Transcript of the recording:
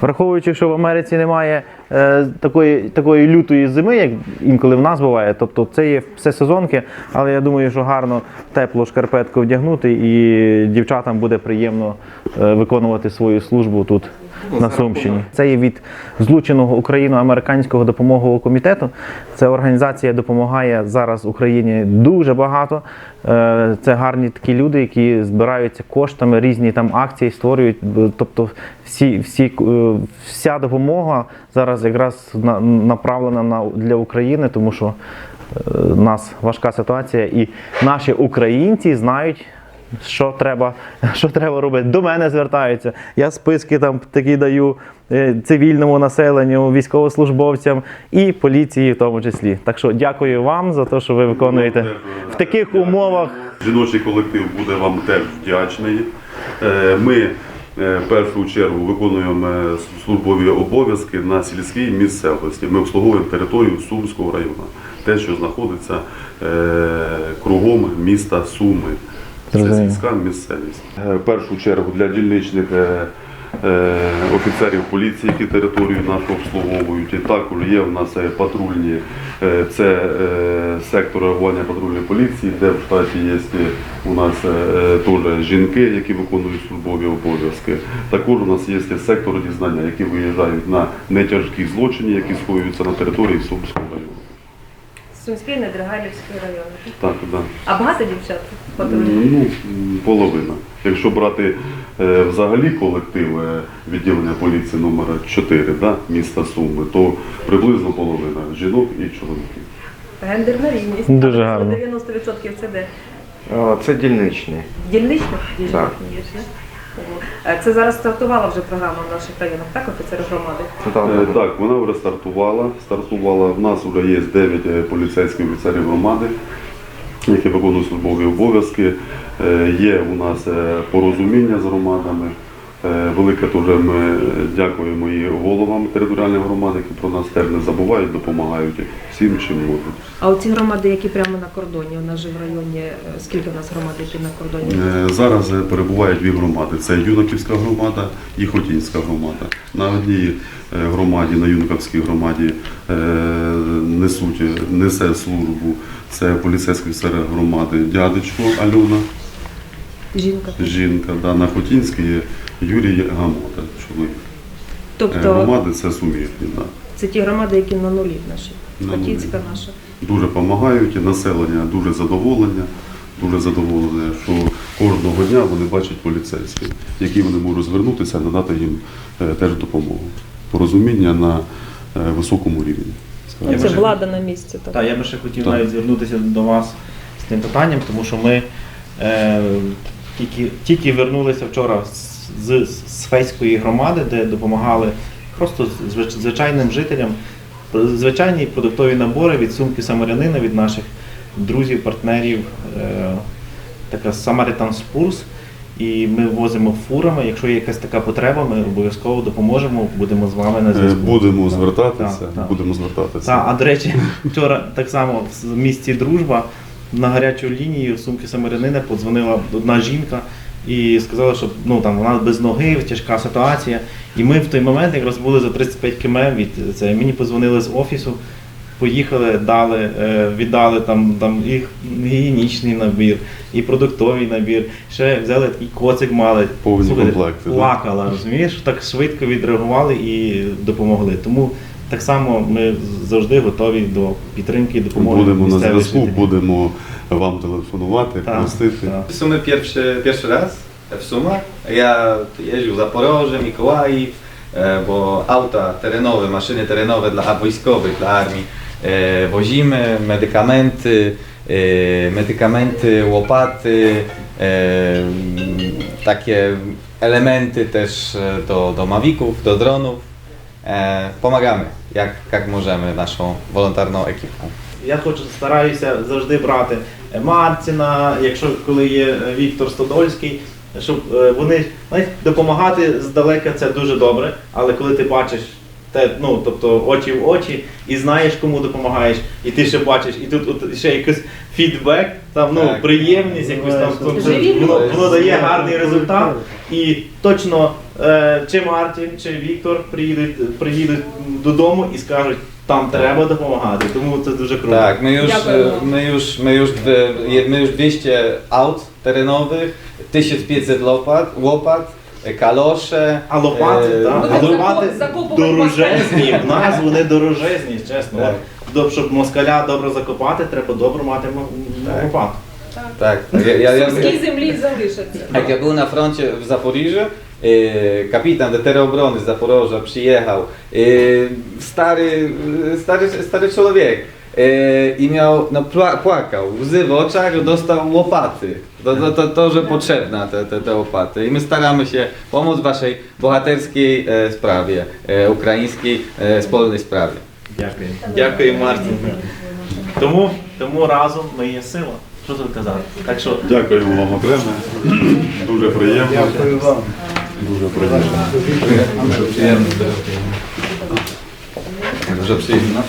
Враховуючи, що в Америці немає е, такої, такої лютої зими, як інколи в нас буває, тобто це є все сезонки, але я думаю, що гарно теплу шкарпетку вдягнути і дівчатам буде приємно е, виконувати свою службу тут на Сумщині. Це є від злученого україно-американського допомогового комітету. Це організація допомагає зараз Україні дуже багато. Е, Це гарні такі люди, які збираються коштами, різні там акції створюють. Тобто всі, всі, е, вся допомога зараз якраз направлена на для України, тому що е, у нас важка ситуація, і наші українці знають. Що треба, що треба робити? До мене звертаються. Я списки там такі даю е, цивільному населенню, військовослужбовцям і поліції в тому числі. Так що дякую вам за те, що ви виконуєте в таких умовах. Жіночий колектив буде вам теж вдячний. Е, Ми е, в першу чергу виконуємо е, службові обов'язки на сільській місцевості. Ми обслуговуємо територію Сумського району, те, що знаходиться е, кругом міста Суми. Це сільська місцевість. Е, В першу чергу для дільничних е, е, офіцерів поліції, які територію нашу обслуговують. І також є в нас патрульні, це сектор реагування патрульної поліції, де в штаті є у нас теж жінки, які виконують службові обов'язки. Також у нас є сектор дізнання, які виїжджають на нетяжкі злочини, які скоюються на території району. Сумський, Недригайлівський район. Так, да. А багато дівчат патрульних? Ну, половина. Якщо брати е, взагалі колектив е, відділення поліції номер 4 да, міста Суми, то приблизно половина жінок і чоловіків. Гендерна рівність. Дуже гарно. 90% це де? О, Це дільничний. Дільнично? Дільнично Так. Це зараз стартувала вже програма в наших районах, так, офіцери громади? Так, Е, Так, вона вже стартувала. Стартувала. В нас вже є 9 поліцейських офіцерів громади, які виконують службові обов'язки. Е, Є у нас е, порозуміння з громадами. Е, Велике дуже ми дякуємо і головам територіальних громад, які про нас теж не забувають, допомагають всім, чим можуть. А оці громади, які прямо на кордоні, у нас же в районі, е, скільки в нас громад, які на кордоні? Е, Зараз перебувають дві громади: це Юнаківська громада і Хотінська громада. На одній громаді, на Юнаківській громаді несуть, несе службу. Це поліцейський офіцер громади дядечко Альона, Жінка. жінка. Да, на Хотінській є Юрій Гамота, чоловік. Е, Тобто Громади це сумірні. Да. це ті громади, які на нулі наші. На нулі. Наша. Дуже допомагають, і населення дуже задоволення, дуже задоволене, що кожного дня вони бачать поліцейських, які вони можуть звернутися, надати їм е, теж допомогу. Порозуміння на е, високому рівні. Ну, Я це ще- влада на місці. Так. Так, я би ще хотів Так. навіть звернутися до вас з тим питанням, тому що ми е, тільки, тільки вернулися вчора з, з, з Фейської громади, де допомагали просто звич- звичайним жителям звичайні продуктові набори від сумки самарянина, від наших друзів, партнерів, е, така Samaritan Spurs. І ми возимо фурами. Якщо є якась така потреба, ми обов'язково допоможемо, будемо з вами на Е, зв'язку. Будемо звертатися, так, так. будемо звертатися. Так, а до речі, вчора так само в місті Дружба на гарячу лінію сумки Самарянина подзвонила одна жінка і сказала, що ну там вона без ноги, тяжка ситуація. І ми в той момент якраз були за 35 км від це. Мені подзвонили з офісу. Поїхали, дали, е, віддали там, там і гігієнічний набір, і продуктовий набір. Ще взяли такий коцик мали. Повні комплекти. Плакала, розумієш? Так швидко відреагували і допомогли. Тому так само ми завжди готові до підтримки і допомоги. Будемо на місцевих зв'язку, жителів. будемо вам телефонувати, Так, просити. так. W sumie pierwszy, pierwszy raz w Sumach. Ja jeździł Zaporoże, Mikołajów, e, bo auta terenowe, maszyny terenowe dla wojskowych, dla armii e, wozimy, medykamenty, e, medykamenty, łopaty, e, mm, takie elementy też e, do, do mawików, do dronów. E, pomagamy jak, jak możemy naszą wolontarną ekipą. Я хочу стараюся завжди брати Марціна, якщо коли є е, Віктор Стодольський, щоб е, вони знаєте, допомагати здалека це дуже добре, але коли ти бачиш те, ну тобто очі в очі, і знаєш, кому допомагаєш, і ти ще бачиш, і тут от ще якийсь фідбек, там ну Так. приємність, якусь там воно, воно дає гарний результат. І точно е, чи Мартін, чи Віктор приїдуть, приїдуть додому і скажуть, там треба допомагати. Тому це дуже круто. Tak, my już, Dziękuję. e, my już, my już, dwie- je- my już 200 aut terenowych, 1500 łopat, łopat e, kalosze. А лопати, e, так. А Будемо лопати дорожезні. В нас вони дорожезні, чесно. Так. От, щоб москаля добре закопати, треба добре мати Так. лопату. Tak, ja, ja, ja, Сумській землі залишаться. jak ja był na froncie w Zaporiżu, e, kapitan do terobrony z Zaporoża przyjechał, e, stary, stary, stary człowiek e, i miał, no pła, płakał, łzy w oczach, dostał łopaty. To, to, to, to że potrzebna te, te, te łopaty i my staramy się pomóc waszej bohaterskiej e, sprawie, e, ukraińskiej, e, wspólnej sprawie. Дякую. Дякую, Мартін. Тому, тому разом ми є сила. Що тут казати? Так що Дякуємо вам окремо. Дуже приємно. Дякую вам. Дуже приємно. Дуже приємно. Дуже przyjemne.